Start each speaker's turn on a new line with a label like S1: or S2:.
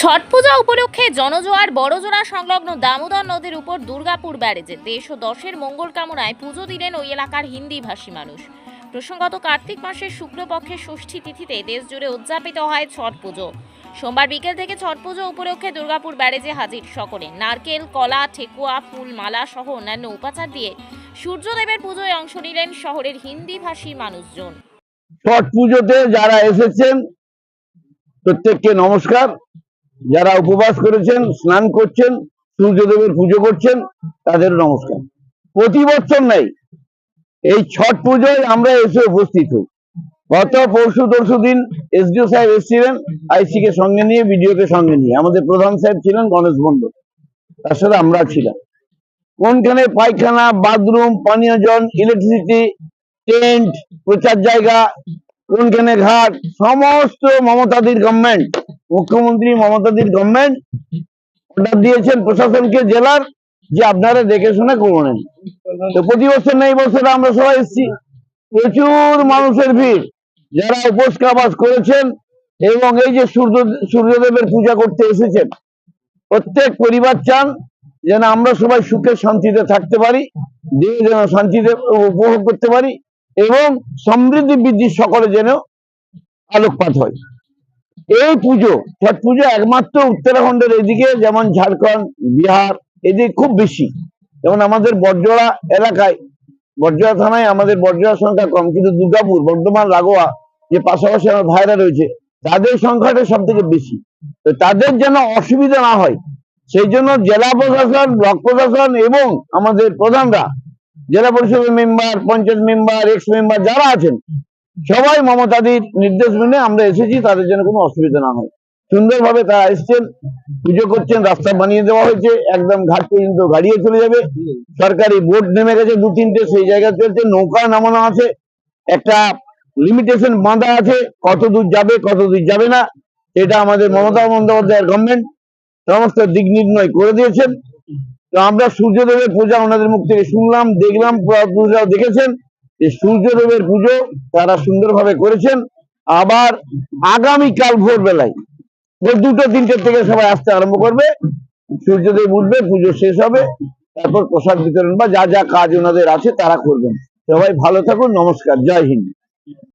S1: ছট পূজা উপলক্ষে জনজোয়ার, বড়জোড়া সংলগ্ন দামোদর নদীর উপর দুর্গাপুর ব্যারেজে দেশ ও দশের মঙ্গল কামনায় পুজো দিলেন ওই এলাকার হিন্দি ভাষী মানুষ। প্রসঙ্গত, কার্তিক মাসের শুক্লপক্ষের ষষ্ঠী তিথিতে দেশ জুড়ে উদযাপিত হয় ছট পুজো। সোমবার বিকেল থেকে ছট পুজো উপলক্ষে দুর্গাপুর ব্যারেজে হাজির সকলে। নারকেল, কলা, ঠেকুয়া, ফুল, মালা সহ অন্যান্য উপাচার দিয়ে সূর্যদেবের পুজোয় অংশ নিলেন শহরের হিন্দি ভাষী মানুষজন।
S2: ছট পুজোতে যারা এসেছেন, প্রত্যেককে নমস্কার। যারা উপবাস করেছেন, স্নান করছেন, সূর্যদেবের পুজো করছেন, তাদের নমস্কার। প্রতি বছর নেই। এই ছট পুজোয় আমরা এসে উপস্থিত হই। গত পরশু তরশু দিন এসডিও সাহেব এসেছিলেন আইসি কে সঙ্গে নিয়ে বিডিও কে সঙ্গে নিয়ে। আমাদের প্রধান সাহেব ছিলেন গণেশ মন্ডল তার সাথে আমরা ছিলাম। কোনখানে পায়খানা, বাথরুম, পানীয় জল ইলেকট্রিসিটি টেন্ট প্রচার জায়গা, কোনখানে ঘাট, সমস্ত মমতাদির গভর্নমেন্ট মুখ্যমন্ত্রী মমতাদির গভর্নমেন্ট অর্ডার দিয়েছেন প্রশাসনকে, জেলার, যে আপনারা দেখে শুনে করবেন তো প্রতি বছর না, এই বছর আমরা সবাই এসেছি। প্রচুর মানুষের ভিড়। যারা উপোস কাবাস করেছেন এবং এই যে সূর্য, সূর্যদেবের পূজা করতে এসেছেন, প্রত্যেক পরিবার চান যেন আমরা সবাই সুখে শান্তিতে থাকতে পারি দিন যেন শান্তিতে উপভোগ করতে পারি এবং সমৃদ্ধি বৃদ্ধি সকলে যেন আলোকপাত হয়। এই পুজো, ছট পুজো একমাত্র উত্তরাখণ্ডের এদিকে, যেমন ঝাড়খণ্ড, বিহার, এদিকে খুব বেশি। যেমন আমাদের বর্জরা এলাকায় বর্জরা থানায় আমাদের বর্জরার সংখ্যা কম, কিন্তু দুর্গাপুর, বর্ধমান, লাগোয়া যে পাশাপাশি আমার ভাইরা রয়েছে, তাদের সংখ্যাটা সব থেকে বেশি। তো তাদের যেন অসুবিধা না হয়, সেই জন্য জেলা প্রশাসন, ব্লক প্রশাসন এবং আমাদের প্রধানরা, জেলা পরিষদের member, panchayat member, ex member যারা আছেন সবাই মমতাদির নির্দেশ মেনে আমরা এসেছি, তাদের জন্য কোনো অসুবিধা না হয়। সুন্দরভাবে তারা এসছেন, পুজো করছেন, রাস্তা বানিয়ে দেওয়া হয়েছে, একদম ঘাট পর্যন্ত গাড়িয়ে চলে যাবে। সরকারি বোট নেমে গেছে দু তিনটে, সেই জায়গায় চলছে, নৌকা নামানো আছে, একটা লিমিটেশন বাঁধা আছে, কত দূর যাবে, কত দূর যাবে না, এটা আমাদের মমতা বন্দ্যোপাধ্যায়ের গভর্নমেন্ট সমস্ত দিক নির্ণয় করে দিয়েছেন। তো আমরা সূর্যদেবের পূজা ওনাদের মুখ থেকে শুনলাম, দেখলাম দেখেছেন। যে সূর্যদেবের পুজো তারা সুন্দরভাবে করেছেন। আবার আগামীকাল ভোরবেলায় ভোর দুটো তিনটের থেকে সবাই আসতে আরম্ভ করবে। সূর্যদেব উঠবে, পুজো শেষ হবে। তারপর প্রসাদ বিতরণ বা যা যা কাজ ওনাদের আছে তারা করবেন। সবাই ভালো থাকুন, নমস্কার, জয় হিন্দ।